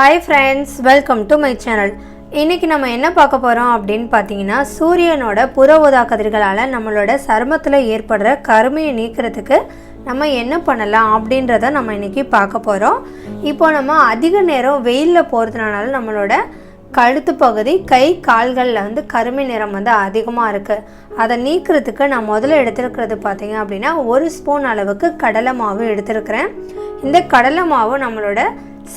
Hi friends welcome to my channel இன்றைக்கி நம்ம என்ன பார்க்க போகிறோம் அப்படின்னு பார்த்தீங்கன்னா சூரியனோட புற ஊதா கதிர்களால் நம்மளோட சருமத்தில் ஏற்படுற கருமையை நீக்கிறதுக்கு நம்ம என்ன பண்ணலாம் அப்படின்றத நம்ம இன்றைக்கி பார்க்க போகிறோம் இப்போ நம்ம அதிக நேரம் வெயிலில் போகிறதுனால நம்மளோட கழுத்து பகுதி கை கால்களில் வந்து கருமை நிறம் வந்து அதிகமாக இருக்குது அதை நீக்கிறதுக்கு நான் முதல்ல எடுத்துருக்கிறது பார்த்தீங்க அப்படின்னா ஒரு ஸ்பூன் அளவுக்கு கடலை மாவு எடுத்திருக்கிறேன். இந்த கடலை மாவு நம்மளோட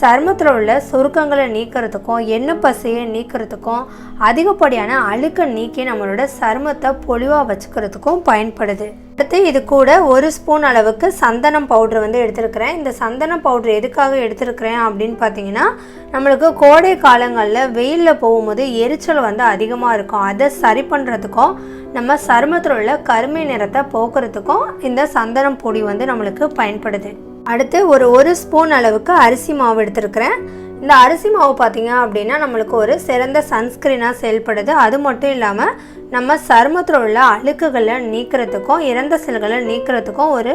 சருமத்தில் உள்ள சுருக்கங்களை நீக்கிறதுக்கும் எண்ணெய் பசையை நீக்கிறதுக்கும் அதிகப்படியான அழுக்க நீக்கி நம்மளோட சருமத்தை பொலிவாக வச்சுக்கிறதுக்கும் பயன்படுது. அடுத்து இது கூட ஒரு ஸ்பூன் அளவுக்கு சந்தனம் பவுடர் வந்து எடுத்திருக்கிறேன். இந்த சந்தனம் பவுடர் எதுக்காக எடுத்திருக்கிறேன் அப்படின்னு பார்த்தீங்கன்னா நம்மளுக்கு கோடை காலங்களில் வெயிலில் போகும்போது எரிச்சல் வந்து அதிகமாக இருக்கும். அதை சரி பண்ணுறதுக்கும் நம்ம சருமத்தில் உள்ள கருமை நிறத்தை போக்குறதுக்கும் இந்த சந்தனம் பொடி வந்து நம்மளுக்கு பயன்படுது. அடுத்து ஒரு ஒரு ஸ்பூன் அளவுக்கு அரிசி மாவு எடுத்துருக்கிறேன். இந்த அரிசி மாவு பார்த்தீங்க அப்படின்னா நம்மளுக்கு ஒரு சிறந்த சன்ஸ்கிரீனாக செயல்படுது. அது மட்டும் இல்லாமல் நம்ம சருமத்தில் உள்ள அழுக்குகளை நீக்கிறதுக்கும் இறந்த செல்களை நீக்கிறதுக்கும் ஒரு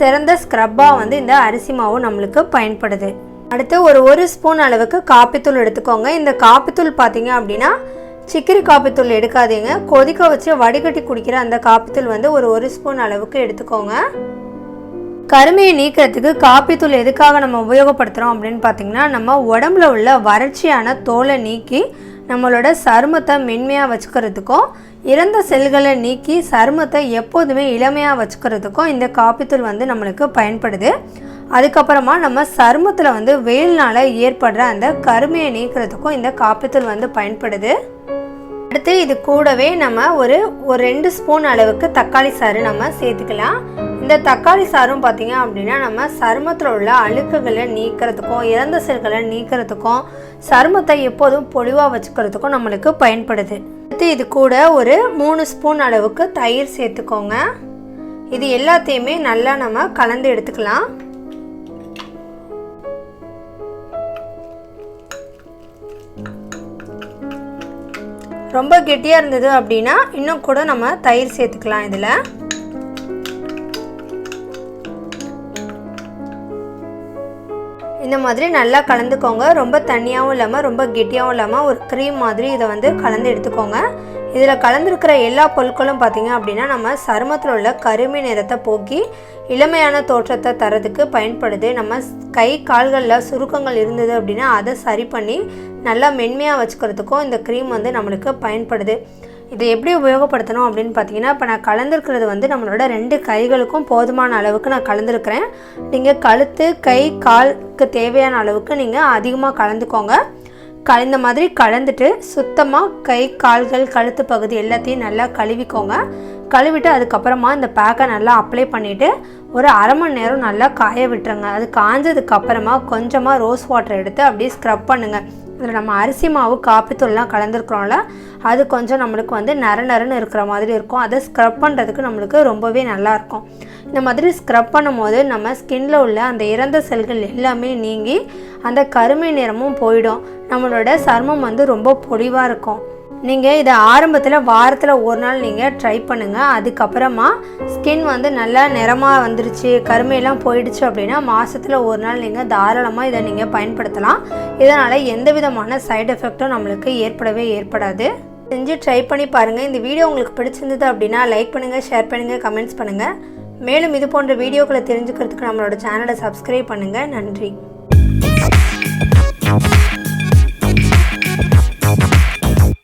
சிறந்த ஸ்க்ரப்பாக வந்து இந்த அரிசி மாவு நம்மளுக்கு பயன்படுது. அடுத்து ஒரு ஒரு ஸ்பூன் அளவுக்கு காப்பித்தூள் எடுத்துக்கோங்க. இந்த காப்பித்தூள் பார்த்தீங்க அப்படின்னா சிக்கரி காப்பித்தூள் எடுக்காதீங்க. கொதிக்க வச்சு வடிகட்டி குடிக்கிற அந்த காப்பித்தூள் வந்து ஒரு ஒரு ஸ்பூன் அளவுக்கு எடுத்துக்கோங்க. கருமையை நீக்கிறதுக்கு காப்பித்தூள் எதுக்காக நம்ம உபயோகப்படுத்துகிறோம் அப்படின்னு பார்த்தீங்கன்னா நம்ம உடம்புல உள்ள வறட்சியான தோலை நீக்கி நம்மளோட சருமத்தை மென்மையாக வச்சுக்கிறதுக்கும் இறந்த செல்களை நீக்கி சருமத்தை எப்போதுமே இளமையாக வச்சுக்கிறதுக்கும் இந்த காப்பித்தூள் வந்து நம்மளுக்கு பயன்படுது. அதுக்கப்புறமா நம்ம சருமத்தில் வந்து வெயில்னால் ஏற்படுற அந்த கருமையை நீக்கிறதுக்கும் இந்த காப்பித்தூள் வந்து பயன்படுது. அடுத்து இது கூடவே நம்ம ஒரு ஒரு ரெண்டு ஸ்பூன் அளவுக்கு தக்காளி சாறு நம்ம சேர்த்துக்கலாம். இந்த தக்காளி சாரும் பார்த்தீங்க அப்படின்னா நம்ம சருமத்தில் உள்ள அழுக்குகளை நீக்கிறதுக்கும் இறந்த செல்களை நீக்கிறதுக்கும் சருமத்தை எப்போதும் பொலிவாக வச்சுக்கிறதுக்கும் நம்மளுக்கு பயன்படுது. அடுத்து இது கூட ஒரு மூணு ஸ்பூன் அளவுக்கு தயிர் சேர்த்துக்கோங்க. இது எல்லாத்தையுமே நல்லா நம்ம கலந்து எடுத்துக்கலாம். ரொம்ப கெட்டியாக இருந்தது அப்படின்னா இன்னும் கூட நம்ம தயிர் சேர்த்துக்கலாம் இதில். இந்த மாதிரி நல்லா கலந்துக்கோங்க. ரொம்ப தண்ணியாகவும் இல்லாமல் ரொம்ப கெட்டியாகவும் இல்லாமல் ஒரு க்ரீம் மாதிரி இதை வந்து கலந்து எடுத்துக்கோங்க. இதில் கலந்துருக்கிற எல்லா பொருட்களும் பார்த்திங்க அப்படின்னா நம்ம சருமத்தில் உள்ள கருமை நிறத்தை போக்கி இளமையான தோற்றத்தை தரதுக்கு பயன்படுது. நம்ம கை கால்களில் சுருக்கங்கள் இருந்தது அப்படின்னா அதை சரி பண்ணி நல்லா மென்மையாக வச்சுக்கிறதுக்கும் இந்த க்ரீம் வந்து நம்மளுக்கு பயன்படுது. இதை எப்படி உபயோகப்படுத்தணும் அப்படின்னு பார்த்தீங்கன்னா இப்போ நான் கலந்துருக்கிறது வந்து நம்மளோட ரெண்டு கைகளுக்கும் போதுமான அளவுக்கு நான் கலந்துருக்கிறேன். நீங்கள் கழுத்து கை காலுக்கு தேவையான அளவுக்கு நீங்கள் அதிகமாக கலந்துக்கோங்க. கலந்த மாதிரி கலந்துட்டு சுத்தமாக கை கால்கள் கழுத்து பகுதி எல்லாத்தையும் நல்லா கழுவிக்கோங்க. கழுவிட்டு அதுக்கப்புறமா இந்த பேக்கை நல்லா அப்ளை பண்ணிவிட்டு ஒரு அரை மணி நேரம் நல்லா காய விட்டுருங்க. அது காஞ்சதுக்கப்புறமா கொஞ்சமாக ரோஸ் வாட்டர் எடுத்து அப்படியே ஸ்க்ரப் பண்ணுங்கள் இதில் நம்ம அரிசி மாவு காப்பித்தூள்லாம் கலந்துருக்குறோம்ல அது கொஞ்சம் நம்மளுக்கு வந்து நர நரன்னு இருக்கிற மாதிரி இருக்கும். அதை ஸ்க்ரப் பண்ணுறதுக்கு நம்மளுக்கு ரொம்பவே நல்லாயிருக்கும் இந்த மாதிரி ஸ்க்ரப் பண்ணும்போது நம்ம ஸ்கின்ல உள்ள அந்த இறந்த செல்கள் எல்லாமே நீங்கி அந்த கருமை நிறமும் போயிடும். நம்மளோட சர்மம் வந்து ரொம்ப பொடிவாக இருக்கும். நீங்கள் இதை ஆரம்பத்தில் வாரத்தில் ஒரு நாள் நீங்கள் ட்ரை பண்ணுங்கள் அதுக்கப்புறமா ஸ்கின் வந்து நல்லா நிறமாக வந்துருச்சு கருமையெல்லாம் போயிடுச்சு அப்படின்னா மாதத்தில் ஒரு நாள் நீங்கள் தாராளமாக இதை நீங்கள் பயன்படுத்தலாம். இதனால் எந்த விதமான சைடு எஃபெக்டும் நம்மளுக்கு ஏற்படவே ஏற்படாது. செஞ்சு ட்ரை பண்ணி பாருங்கள் இந்த வீடியோ உங்களுக்கு பிடிச்சிருந்தது அப்படின்னா லைக் பண்ணுங்கள் ஷேர் பண்ணுங்கள் கமெண்ட்ஸ் பண்ணுங்கள் மேலும் இது போன்ற வீடியோக்களை தெரிஞ்சுக்கிறதுக்கு நம்மளோட சேனலை சப்ஸ்கிரைப் பண்ணுங்கள் நன்றி.